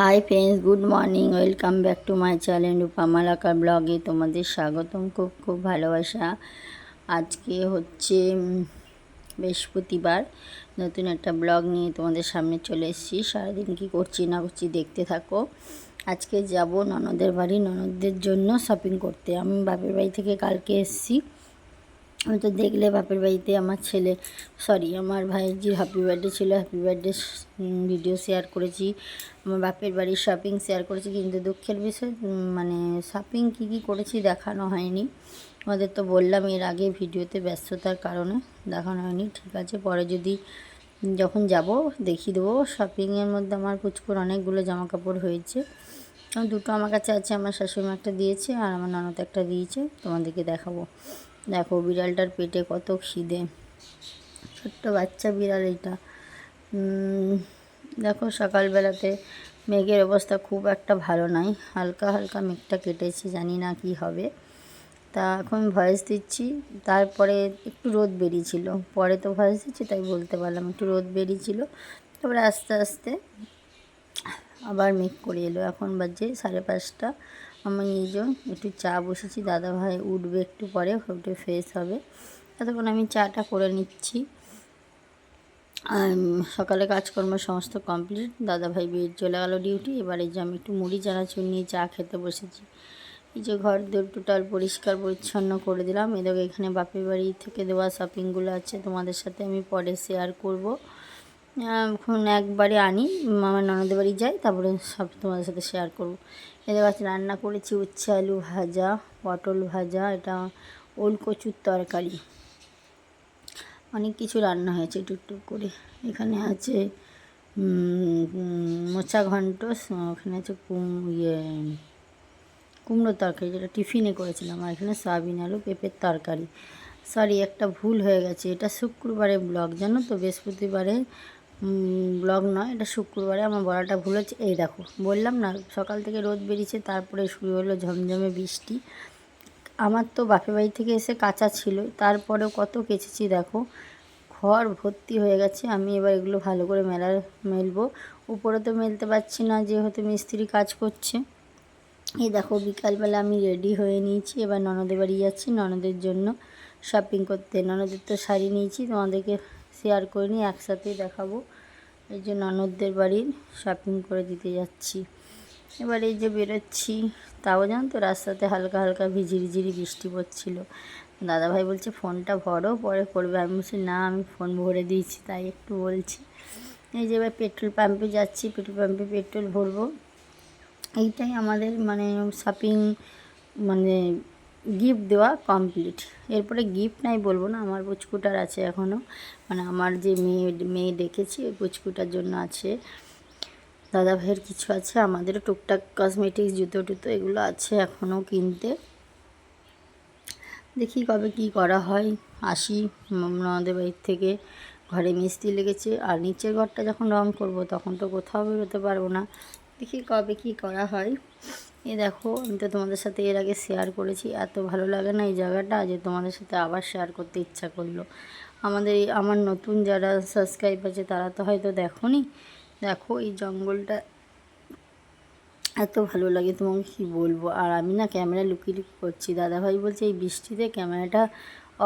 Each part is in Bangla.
Hi friends good morning welcome back to my channel Rupamalakar ব্লগে তোমাদের স্বাগতম। খুব খুব ভালোবাসা। আজকে হচ্ছে বৃহস্পতিবার। নতুন একটা ব্লগ নিয়ে তোমাদের সামনে চলে এসেছি। সারাদিন কী করছি না করছি দেখতে থাকো। আজকে যাব ননদের বাড়ি। ননদদের জন্য শপিং করতে। আমি বাপের বাড়ি থেকে কালকে এসেছি। আমি তো দেখলে বাপের বাড়িতে আমার ছেলে সরি আমার ভাইজির হ্যাপি বার্থডে ছিল হ্যাপি বার্থডে ভিডিও শেয়ার করেছি। আমার বাপের বাড়ির শপিং শেয়ার করেছি, কিন্তু দুঃখের বিষয় মানে শপিং কী কী করেছি দেখানো হয়নি। আমাদের তো বললাম এর আগে ভিডিওতে ব্যস্ততার কারণে দেখানো হয়নি, ঠিক আছে, পরে যদি যখন যাব দেখিয়ে দেবো। শপিংয়ের মধ্যে আমার পুচকুর অনেকগুলো জামা কাপড় হয়েছে। দুটো আমার কাছে আছে, আমার শাশুড়ি একটা দিয়েছে আর আমার ননদ একটা দিয়েছে, তোমাদেরকে দেখাবো। দেখো বিড়ালটার পেটে কত খিদে। ছোট্ট বাচ্চা বিড়াল এটা। দেখো সকালবেলাতে মেঘের অবস্থা খুব একটা ভালো নাই। হালকা হালকা মেঘটা কেটেছে, জানি না কি হবে। তা এখন ভয়েস দিচ্ছি, তারপরে একটু রোদ বেরিয়েছিল। পরে তো ভয়েস দিচ্ছি, তাই বলতে পারলাম একটু রোদ বেরিয়েছিল। তারপরে আস্তে আস্তে আবার মেঘ করে এলো। এখন বাজে সাড়ে পাঁচটা। আমি নিজেও একটু চা বসেছি দাদা ভাই উঠবে একটু পরে উঠে ফ্রেশ হবে। ততক্ষণ আমি চাটা করে নিচ্ছি। সকালে কাজকর্ম সমস্ত কমপ্লিট দাদা ভাই চলে গেলো ডিউটি এবারে যে আমি একটু মুড়ি, চানাচুর নিয়ে চা খেতে বসেছি। এই যে ঘর টোটাল পরিষ্কার পরিচ্ছন্ন করে দিলাম। এদিকে এখানে বাপের বাড়ি থেকে দেওয়া শপিংগুলো আছে, তোমাদের সাথে আমি পরে শেয়ার করব। এখন একবারে আনি আমার ননদের বাড়ি যাই, তারপরে সব তোমাদের সাথে শেয়ার করব। এদের কাছে রান্না করেছি উচ্ছে আলু ভাজা, পটল ভাজা, এটা ওল কচুর তরকারি। অনেক কিছু রান্না হয়েছে টুকটুক করে। এখানে আছে মোচা ঘন্ট ওখানে আছে কুম ইয়ে কুমড়োর তরকারি যেটা টিফিনে করেছিলাম। আর এখানে সয়াবিন আলু, পেঁপের তরকারি। সরি, একটা ভুল হয়ে গেছে। এটা শুক্রবারে ব্লগ, জানো তো? বৃহস্পতিবারে ব্লগ নয়, এটা শুক্রবারে আমার বলাটা ভুল হচ্ছে। এই দেখো, বললাম না, সকাল থেকে রোদ বেরিয়েছে, তারপরে শুরু হলো ঝমঝমে বৃষ্টি। আমার তো বাপের বাড়ি থেকে এসে কাঁচা ছিল, তারপরেও কত কেচেছি দেখো। ঘর ভর্তি হয়ে গেছে, আমি এবার এগুলো ভালো করে মেলার মেলবো। উপরে তো মেলতে পারছি না, যেহেতু মিস্ত্রি কাজ করছে। এই দেখো, বিকালবেলা আমি রেডি হয়ে নিয়েছি, এবার ননদের বাড়ি যাচ্ছি, ননদের জন্য শপিং করতে। ননদের তো শাড়ি নিয়েছি, তোমাদেরকে শেয়ার করে নিয়ে একসাথেই দেখাবো। এই যে ননদদের বাড়ির শপিং করে দিতে যাচ্ছি। এবার এই যে বেরোচ্ছি, তাও জান তো রাস্তাতে হালকা হালকা ভিঝিরিঝিরি বৃষ্টি পড়ছিল। দাদাভাই বলছে, ফোনটা ভরো, পরে করবে। আমি বলছি, না, আমি ফোন ভরে দিয়েছি, তাই একটু বলছি। এই যে এবার পেট্রোল পাম্পে যাচ্ছি, পেট্রোল পাম্পে পেট্রোল ভরবো। এইটাই আমাদের মানে শপিং মানে গিফট দেওয়া কমপ্লিট এরপরে গিফট নাই বলব না, আমার পুচকুটার আছে এখনও মানে আমার যে মেয়ে মেয়ে ডেকেছি ওই পুচকুটার জন্য আছে। দাদা ভাইয়ের কিছু আছে আমাদেরও টুকটাক কসমেটিক্স জুতো টুতো এগুলো আছে এখনও কিনতে। দেখি কবে কি করা হয়। আসি আমাদের বাড়ির থেকে। ঘরে মিস্ত্রি লেগেছে, আর নিচের ঘরটা যখন রং করব, তখন তো কোথাও বেরোতে পারব না। দেখি কবে কি করা হয়। এ দেখো, আমি তো তোমাদের সাথে এর আগে শেয়ার করেছি। এত ভালো লাগে না এই জায়গাটা যে তোমাদের সাথে আবার শেয়ার করতে ইচ্ছা করল। আমাদের আমার নতুন যারা সাবস্ক্রাইব আছে তারা তো হয়তো দেখোনি। দেখো, এই জঙ্গলটা এত ভালো লাগে তোমাকে কি বলব? আর আমি না ক্যামেরা লুকিয়ে লুকিয়ে করছি। দাদাভাই বলছে, এই বৃষ্টিতে ক্যামেরাটা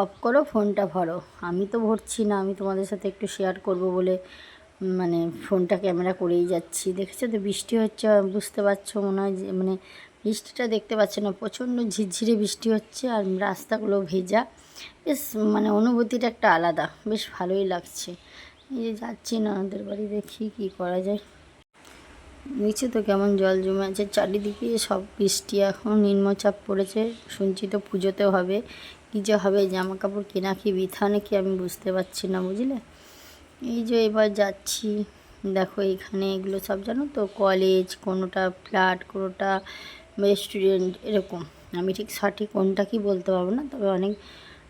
অফ করো ফোনটা ভরো। আমি তো ভরছি না, আমি তোমাদের সাথে একটু শেয়ার করব বলে। মানে ফোনটা ক্যামেরা করেই যাচ্ছি। দেখেছ তো, বৃষ্টি হচ্ছে, বুঝতে পারছ মনে হয় যে মানে বৃষ্টিটা দেখতে পাচ্ছ না, প্রচণ্ড ঝিরঝিরে বৃষ্টি হচ্ছে আর রাস্তাগুলো ভেজা। বেশ মানে অনুভূতিটা একটা আলাদা, বেশ ভালোই লাগছে। এই যে যাচ্ছি না, ওদের বাড়ি দেখি কী করা যায়। নিচে তো কেমন জল জমে আছে, চারিদিকে সব বৃষ্টি এখন, নিম্নচাপ পড়েছে, শুনছি তো পুজোতেও হবে, কী যে হবে জামা কাপড় কেনা কি বৃথা নাকি আমি বুঝতে পারছি না, বুঝলে? এই যে এবার যাচ্ছি। দেখো এখানে এগুলো সব জানো তো? কলেজ কোনোটা ফ্ল্যাট কোনোটা রেস্টুরেন্ট এরকম। আমি ঠিক সঠিক কোনটা কি বলতে পারব না? তবে অনেক,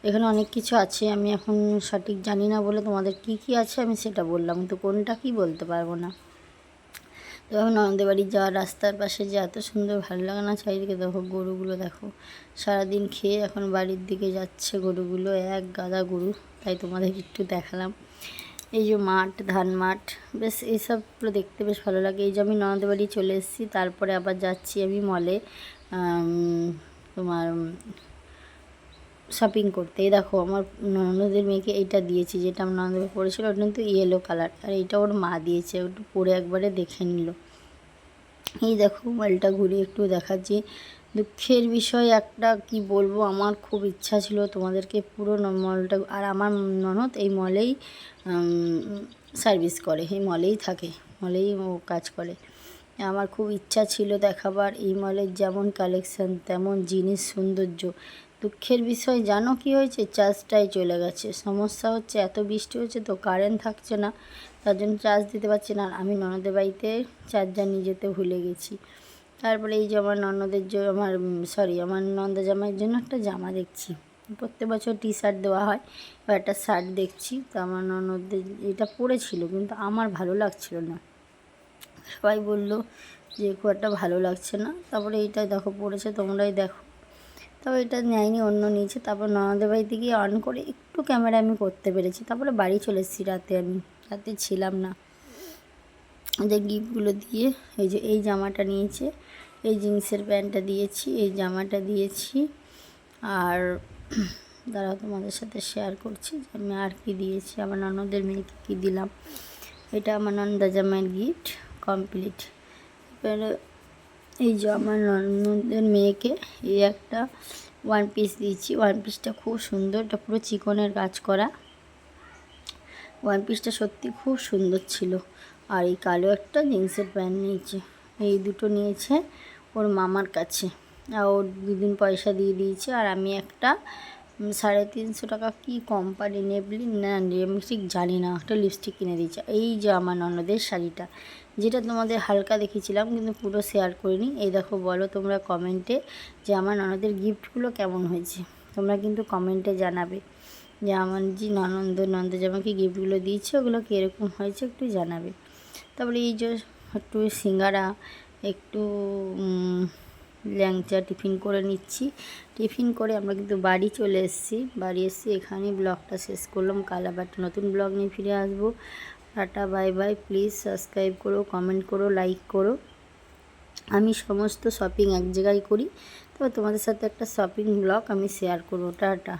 এখানে অনেক কিছু আছে। আমি এখন সঠিক জানি না বলে তোমাদের কি কি আছে আমি সেটা বললাম। তো কোনটা কি বলতে পারব না। তো এখন ননদের বাড়ি যাওয়ার রাস্তার পাশে যে এত সুন্দর ভালো লাগে না চারিদিকে? দেখো গরুগুলো দেখো। সারাদিন খেয়ে এখন বাড়ির দিকে যাচ্ছে গরুগুলো। এক গাদা গরু। তাই তোমাদের একটু দেখালাম। এই যে মাঠ, ধান মাঠ, বেশ এইসবগুলো দেখতে বেশ ভালো লাগে। এই যে আমি ননদের বাড়ি চলে এসেছি, তারপরে আবার যাচ্ছি আমি মলে তোমার শপিং করতে। এই দেখো, আমার ননদের মেয়েকে এইটা দিয়েছি, যেটা আমার ননদের মেয়ে পরেছিল ওটা কিন্তু ইয়েলো কালার আর এইটা ওর মা দিয়েছে, ওটা পরে একবারে দেখে নিল। এই দেখো মলটা ঘুরে একটু দেখাচ্ছি। দুঃখের বিষয় একটা, কি বলব? আমার খুব ইচ্ছা ছিল তোমাদেরকে পুরো মলটা, আর আমার ননদ এই মলেই সার্ভিস করে, এই মলেই থাকে, মলেই ও কাজ করে। আমার খুব ইচ্ছা ছিল দেখাবার, এই মলের যেমন কালেকশন তেমন জিনিস, সৌন্দর্য। দুঃখের বিষয়, জানো কি হয়েছে? চার্জটাই চলে গেছে। সমস্যা হচ্ছে, এত বৃষ্টি হচ্ছে তো কারেন্ট থাকছে না, তার জন্য চার্জ দিতে পারছি না। আমি ননদের বাড়িতে চার্জার নিয়ে যেতে ভুলে গেছি। তারপরে এই যে আমার ননদের জন্য আমার সরি আমার নন্দ জামাইয়ের জন্য একটা জামা দেখছি। প্রত্যেক বছর টি শার্ট দেওয়া হয় বা একটা শার্ট দেখছি। তো আমার ননদের এটা পরেছিল কিন্তু আমার ভালো লাগছিল না। সবাই বলল যে খুব একটা ভালো লাগছে না। তারপরে এইটা দেখো, পড়েছে, তোমরাই দেখো। তবে এটা নেয়নি, অন্য নিয়েছে। তারপর ননদের বাড়িতে গিয়ে অন করে একটু ক্যামেরা আমি করতে পেরেছি। তারপরে বাড়ি চলে এসেছি, রাতে আমি। রাতে ছিলাম না। যে গিফটগুলো দিয়ে এই যে এই জামাটা নিয়েছে, এই জিন্সের প্যান্টটা দিয়েছি, এই জামাটা দিয়েছি। আর দাঁড়াও তোমাদের সাথে শেয়ার করছি যে আমি আর কি দিয়েছি, আমার ননদের মেয়েকে কী দিলাম। এটা আমার নন্দা জামাইয়ের গিফট কমপ্লিট এবারে এই যে আমার ননদের মেয়েকে এই একটা ওয়ান পিস দিয়েছি। ওয়ান পিসটা খুব সুন্দর, এটা পুরো চিকনের কাজ করা। ওয়ান পিসটা সত্যি খুব সুন্দর ছিল। আর এই কালো একটা জিন্সের প্যান্ট নিয়েছে। এই দুটো নিয়েছে ওর মামার কাছে। আর ওর দুদিন পয়সা দিয়ে দিয়েছে। আর আমি একটা সাড়ে তিনশো টাকা কি কোম্পানি নেবলি? না আমি ঠিক জানি না। একটা লিপস্টিক কিনে দিয়েছে। এই যে আমার ননদের শাড়িটা, যেটা তোমাদের হালকা দেখেছিলাম কিন্তু পুরো শেয়ার করিনি। এই দেখো, বলো তোমরা কমেন্টে যে আমার ননদের গিফটগুলো কেমন হয়েছে। তোমরা কিন্তু কমেন্টে জানাবে যে আমার যে ননন্দ, নন্দ জামাকে গিফটগুলো দিয়েছে, ওগুলো কীরকম হয়েছে একটু জানাবে। তারপরে এই যে একটু সিঙ্গারা, একটু ল্যাংচা টিফিন করে নিচ্ছি। টিফিন করে আমরা কিন্তু বাড়ি চলে এসেছি। বাড়ি এসেছি এখানেই ব্লগটা শেষ করলাম। কাল আবার একটা নতুন ব্লগ নিয়ে ফিরে আসব। Tata, bye bye. Please subscribe করো, কমেন্ট করো, লাইক করো। আমি সমস্ত শপিং এক জায়গায় করি। তবে তোমাদের সাথে একটা শপিং ব্লগ আমি শেয়ার করব। টাটা।